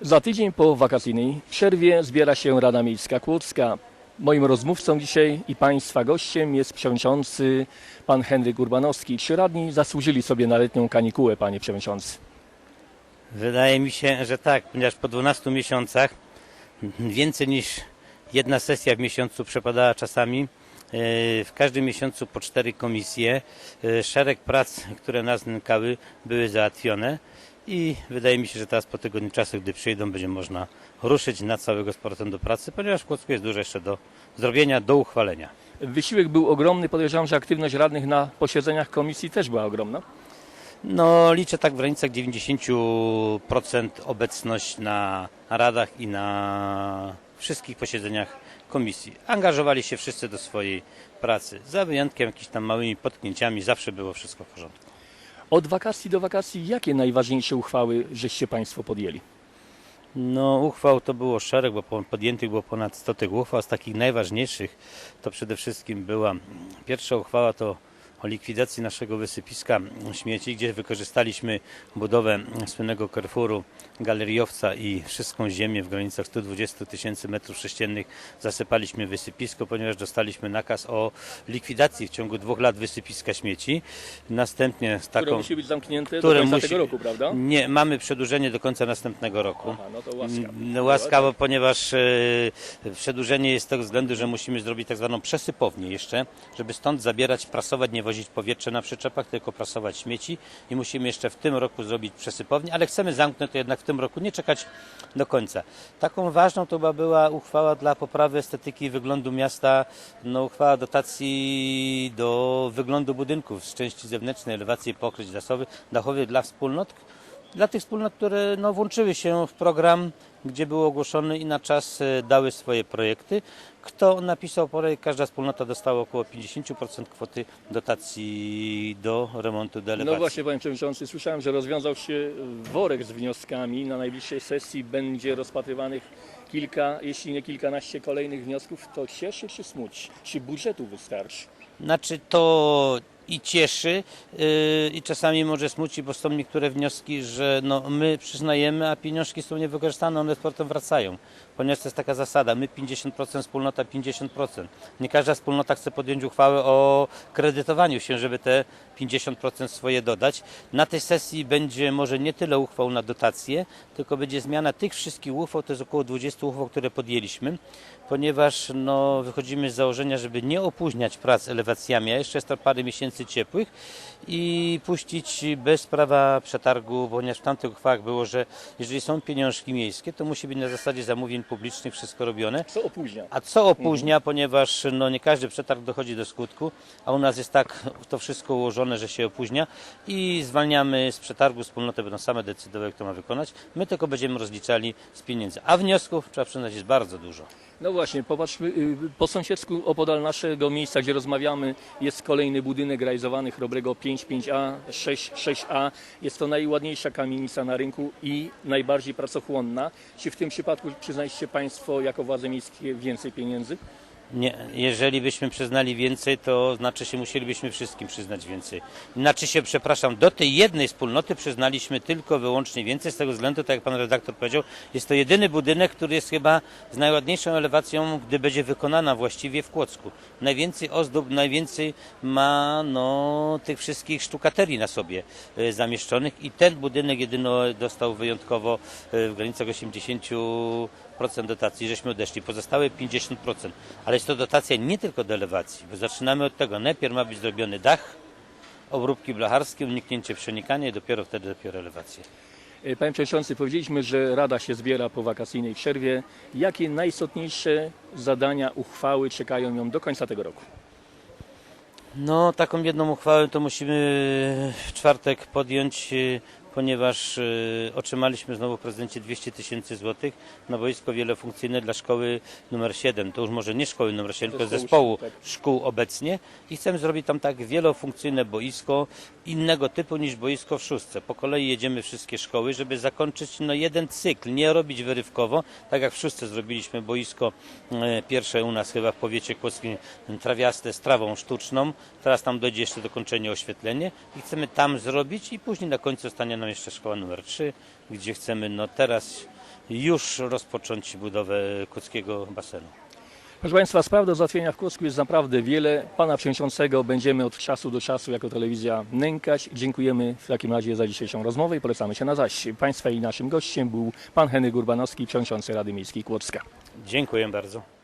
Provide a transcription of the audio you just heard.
Za tydzień po wakacyjnej przerwie zbiera się Rada Miejska Kłodzka. Moim rozmówcą dzisiaj i Państwa gościem jest przewodniczący pan Henryk Urbanowski. Czy radni zasłużyli sobie na letnią kanikułę, panie przewodniczący? Wydaje mi się, że tak, ponieważ po 12 miesiącach więcej niż jedna sesja w miesiącu przepadała czasami. e, W każdym miesiącu po cztery komisje. e, Szereg prac, które nas nękały, były załatwione. I wydaje mi się, że teraz po tygodniu czasu, gdy przyjdą, będzie można ruszyć na całego z powrotem do pracy, ponieważ w Kłodzku jest dużo jeszcze do zrobienia, do uchwalenia. Wysiłek był ogromny. Podejrzewam, że aktywność radnych na posiedzeniach komisji też była ogromna. No, liczę tak w granicach 90% obecność na radach i na wszystkich posiedzeniach komisji. Angażowali się wszyscy do swojej pracy. Za wyjątkiem jakichś tam małymi potknięciami zawsze było wszystko w porządku. Od wakacji do wakacji jakie najważniejsze uchwały żeście Państwo podjęli? No, uchwał to było szereg, bo po- podjętych było ponad 100 tych uchwał. Z takich najważniejszych to przede wszystkim była pierwsza uchwała to o likwidacji naszego wysypiska śmieci, gdzie wykorzystaliśmy budowę słynnego Carrefouru, galeriowca i wszystką ziemię w granicach 120 tysięcy metrów sześciennych zasypaliśmy wysypisko, ponieważ dostaliśmy nakaz o likwidacji w ciągu dwóch lat wysypiska śmieci. Następnie z Które taką... musi być zamknięte które do końca musi- tego roku, prawda? Nie, mamy przedłużenie do końca następnego roku. Aha, no to łaskawie. No, łaskawo, ponieważ e, przedłużenie jest z tego względu, że musimy zrobić tak zwaną przesypownię jeszcze, żeby stąd zabierać, prasować, nie wozić powietrze na przyczepach, tylko prasować śmieci i musimy jeszcze w tym roku zrobić przesypownię, ale chcemy zamknąć to jednak w tym roku, nie czekać do końca. Taką ważną to chyba była uchwała dla poprawy estetyki i wyglądu miasta, no uchwała dotacji do wyglądu budynków z części zewnętrznej, elewacji pokryć dachowych, dla wspólnot, dla tych wspólnot, które no, włączyły się w program, gdzie był ogłoszony i na czas e, dały swoje projekty. Kto napisał projekt, każda wspólnota dostała około 50% kwoty dotacji do remontu, do elewacji. No właśnie, panie przewodniczący, słyszałem, że rozwiązał się worek z wnioskami. Na najbliższej sesji będzie rozpatrywanych kilka, jeśli nie kilkanaście kolejnych wniosków. To cieszy czy smuci? Czy budżetu wystarczy? Znaczy to i cieszy yy, i czasami może smuci, bo są niektóre wnioski, że no, my przyznajemy, a pieniążki są niewykorzystane, one z portem wracają. Ponieważ to jest taka zasada, my 50%, wspólnota 50%. Nie każda wspólnota chce podjąć uchwałę o kredytowaniu się, żeby te 50% swoje dodać. Na tej sesji będzie może nie tyle uchwał na dotacje, tylko będzie zmiana tych wszystkich uchwał, to jest około 20 uchwał, które podjęliśmy, ponieważ no, wychodzimy z założenia, żeby nie opóźniać prac elewacjami, a jeszcze jest to parę miesięcy ciepłych i puścić bez prawa przetargu, ponieważ w tamtych uchwałach było, że jeżeli są pieniążki miejskie, to musi być na zasadzie zamówień publicznych wszystko robione. Co opóźnia? A co opóźnia, ponieważ no, nie każdy przetarg dochodzi do skutku, a u nas jest tak to wszystko ułożone, że się opóźnia i zwalniamy z przetargu, wspólnoty będą same decydowały, kto ma wykonać. My tylko będziemy rozliczali z pieniędzy. A wniosków, trzeba przyznać, jest bardzo dużo. No właśnie, popatrzmy, y, po sąsiedzku opodal naszego miejsca, gdzie rozmawiamy, jest kolejny budynek realizowany Chrobrego 5, 5A, 6, 6A. Jest to najładniejsza kamienica na rynku i najbardziej pracochłonna. Czy w tym przypadku przyznaliście Państwo jako władze miejskie więcej pieniędzy? Nie, jeżeli byśmy przyznali więcej, to znaczy się musielibyśmy wszystkim przyznać więcej. Znaczy się, przepraszam, do tej jednej wspólnoty przyznaliśmy tylko wyłącznie więcej, z tego względu, tak jak pan redaktor powiedział, jest to jedyny budynek, który jest chyba z najładniejszą elewacją, gdy będzie wykonana właściwie w Kłodzku. Najwięcej ozdób, najwięcej ma no, tych wszystkich sztukaterii na sobie e, zamieszczonych i ten budynek jedyno dostał wyjątkowo e, w granicach 80% dotacji, żeśmy odeszli. Pozostałe 50%. Ale jest to dotacja nie tylko do elewacji, bo zaczynamy od tego. Najpierw ma być zrobiony dach, obróbki blacharskie, uniknięcie przenikania i dopiero wtedy dopiero elewacje. Y, Panie Przewodniczący, powiedzieliśmy, że Rada się zbiera po wakacyjnej przerwie. Jakie najistotniejsze zadania, uchwały czekają ją do końca tego roku? No, taką jedną uchwałę to musimy w czwartek podjąć, y, ponieważ y, otrzymaliśmy znowu w prezydencie 200 tysięcy złotych na boisko wielofunkcyjne dla szkoły numer 7. To już może nie szkoły numer 7, tylko Zespołu szkół, tak. szkół obecnie i chcemy zrobić tam tak wielofunkcyjne boisko innego typu niż boisko w szóstce. Po kolei jedziemy wszystkie szkoły, żeby zakończyć no, jeden cykl, nie robić wyrywkowo, tak jak w szóstce zrobiliśmy boisko e, pierwsze u nas chyba w powiecie kłodzkim trawiaste z trawą sztuczną. Teraz tam dojdzie jeszcze dokończenie oświetlenie i chcemy tam zrobić i później na końcu stanie nam jeszcze szkoła numer 3, gdzie chcemy no teraz już rozpocząć budowę kuckiego basenu. Proszę Państwa, spraw do załatwienia w Kłodzku jest naprawdę wiele. Pana Przewodniczącego będziemy od czasu do czasu jako telewizja nękać. Dziękujemy w takim razie za dzisiejszą rozmowę i polecamy się na zaś. Państwa i naszym gościem był Pan Henryk Urbanowski, Przewodniczący Rady Miejskiej Kłodzka. Dziękuję bardzo.